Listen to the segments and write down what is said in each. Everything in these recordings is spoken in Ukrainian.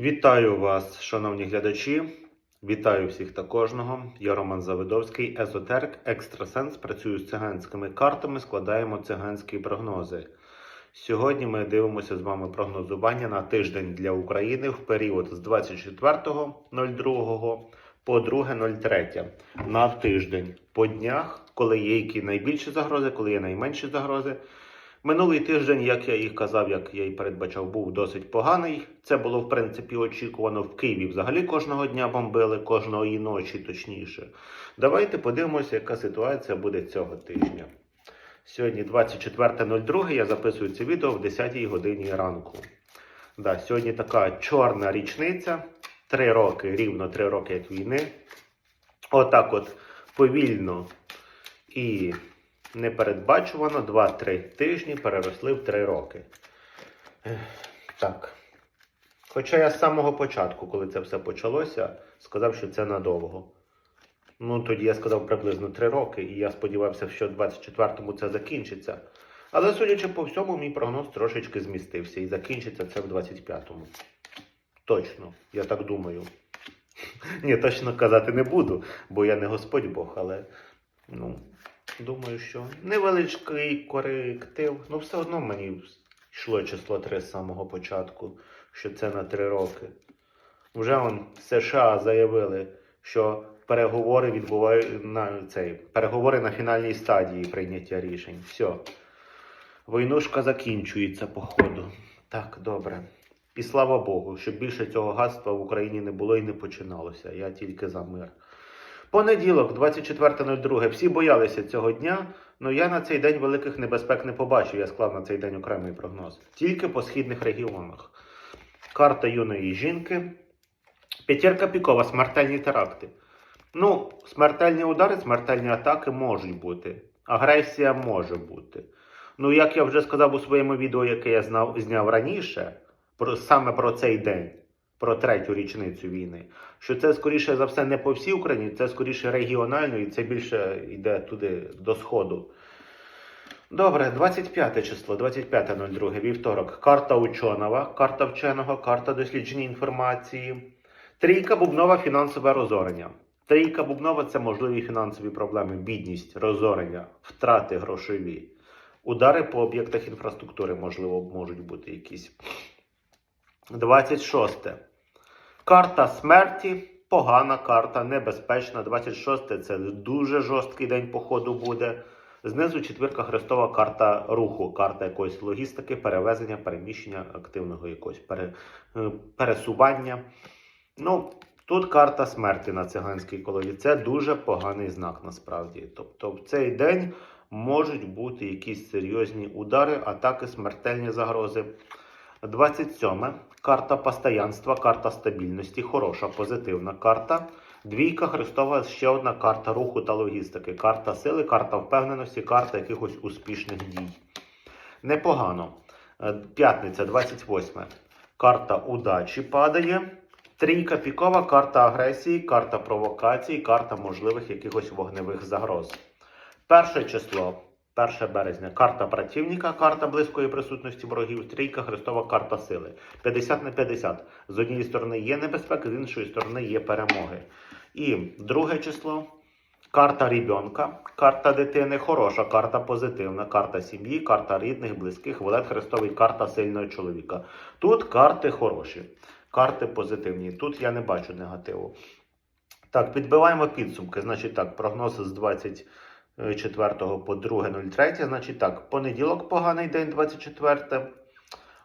Вітаю вас, шановні глядачі. Вітаю всіх та кожного. Я Роман Завидовський, езотерик, екстрасенс. Працюю з циганськими картами, складаємо циганські прогнози. Сьогодні ми дивимося з вами прогнозування на тиждень для України в період з 24.02 по 2.03. На тиждень по днях, коли є які найбільші загрози, коли є найменші загрози. Минулий тиждень, як я і казав, як я і передбачав, був досить поганий. Це було в принципі очікувано в Києві. Взагалі кожного дня бомбили, кожної ночі, точніше. Давайте подивимося, яка ситуація буде цього тижня. Сьогодні 24.02. Я записую це відео в 10 годині ранку. Да, сьогодні така чорна річниця. Три роки, рівно три роки як війни. Отак от повільно і непередбачувано 2-3 тижні переросли в 3 роки. Так. Хоча я з самого початку, коли це все почалося, сказав, що це надовго. Ну, тоді я сказав приблизно 3 роки, і я сподівався, що в 24-му це закінчиться. Але, судячи по всьому, мій прогноз трошечки змістився і закінчиться це в 25-му. Точно, я так думаю. Ні, точно казати не буду, бо я не Господь Бог, але ну, думаю, що невеличкий коректив. Ну, все одно мені йшло число 3 з самого початку, що це на 3 роки. Вже он США заявили, що переговори відбувають на цей переговори на фінальній стадії прийняття рішень. Все. Войнушка закінчується, походу. Так, добре. І слава Богу, щоб більше цього гадства в Україні не було і не починалося. Я тільки за мир. Понеділок, 24.02. Всі боялися цього дня, але я на цей день великих небезпек не побачив. Я склав на цей день окремий прогноз. Тільки по східних регіонах. Карта юної жінки. П'ятірка пікова, смертельні теракти. Ну, смертельні удари, смертельні атаки можуть бути. Агресія може бути. Ну, як я вже сказав у своєму відео, яке я знав, зняв раніше, про, саме про цей день, про третю річницю війни, що це скоріше за все не по всій Україні, це скоріше регіонально і це більше йде туди до Сходу. Добре, 25 число, 25.02, вівторок. Карта ученого, карта вченого, карта дослідження інформації. Трійка бубнова фінансове розорення. Трійка бубнова це можливі фінансові проблеми, бідність, розорення, втрати грошові. Удари по об'єктах інфраструктури, можливо, можуть бути якісь. 26. Карта смерті. Погана карта, небезпечна. 26 це дуже жорсткий день походу буде. Знизу четвірка Христова карта руху, карта якоїсь логістики, перевезення, переміщення активного якогось пере, е, пересування. Ну, тут карта смерті на циганській колоді. Це дуже поганий знак насправді. Тобто в цей день можуть бути якісь серйозні удари, атаки, смертельні загрози. 27. Карта постоянства, карта стабільності, хороша, позитивна карта. Двійка Христова, ще одна карта руху та логістики, карта сили, карта впевненості, карта якихось успішних дій. Непогано. Е, П'ятниця, 28. Карта удачі падає. Трійка пікова, карта агресії, карта провокації, карта можливих якихось вогневих загроз. Перше число. 1 березня. Карта противника, карта близької присутності ворогів, трійка Христова карта сили. 50 на 50. З однієї сторони є небезпека, з іншої сторони є перемоги. І друге число. Карта ребенка, карта дитини, хороша, карта позитивна, карта сім'ї, карта рідних, близьких, Валет Христовий, карта сильного чоловіка. Тут карти хороші, карти позитивні. Тут я не бачу негативу. Так, підбиваємо підсумки. Значить так, прогноз з 20. 4 по 2.03. Значить так, понеділок поганий день 24.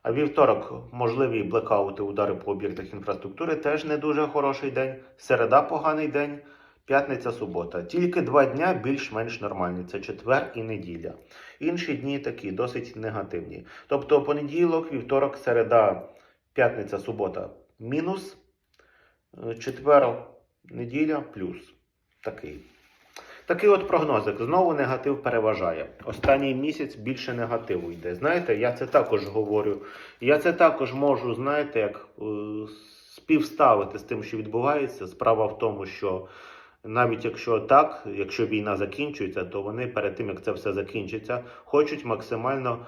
А вівторок можливі блекаути, удари по об'єктах інфраструктури теж не дуже хороший день. Середа поганий день, п'ятниця, субота. Тільки два дня більш-менш нормальні. Це четвер і неділя. Інші дні такі досить негативні. Тобто понеділок, вівторок, середа, п'ятниця, субота мінус. е, Четвер, неділя плюс. Такий. Такий от прогнозик. Знову негатив переважає. Останній місяць більше негативу йде. Знаєте, я це також говорю. Я це також можу, знаєте, як е, співставити з тим, що відбувається. Справа в тому, що навіть якщо так, якщо війна закінчується, то вони перед тим, як це все закінчиться, хочуть максимально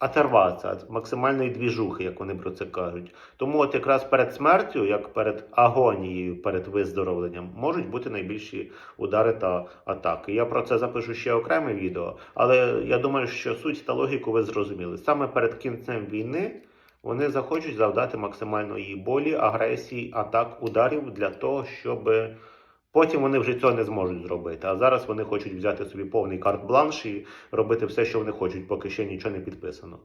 оторватися від максимальної двіжухи, як вони про це кажуть. Тому от якраз перед смертю, як перед агонією, перед виздоровленням, можуть бути найбільші удари та атаки. Я про це запишу ще окреме відео, але я думаю, що суть та логіку ви зрозуміли. Саме перед кінцем війни вони захочуть завдати максимальної болі, агресії, атак, ударів для того, щоб потім вони вже цього не зможуть зробити. А зараз вони хочуть взяти собі повний карт-бланш і робити все, що вони хочуть, поки ще нічого не підписано.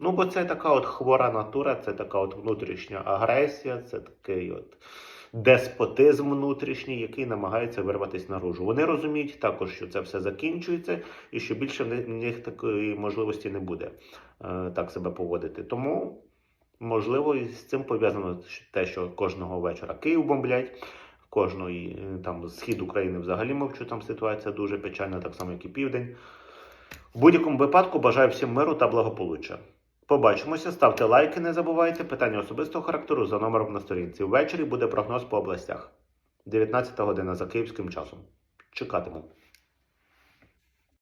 Ну, бо це така от хвора натура, це така от внутрішня агресія, це такий от деспотизм внутрішній, який намагається вирватися наружу. Вони розуміють також, що це все закінчується, і що більше в них- такої можливості не буде е, так себе поводити. Тому, можливо, і з цим пов'язано те, що кожного вечора Київ бомблять. Кожної е, там схід України взагалі мовчу, там ситуація дуже печальна, так само, як і південь. В будь-якому випадку бажаю всім миру та благополуччя. Побачимося, ставте лайки, не забувайте. Питання особистого характеру за номером на сторінці. Ввечері буде прогноз по областях. 19 година за київським часом. Чекатиму.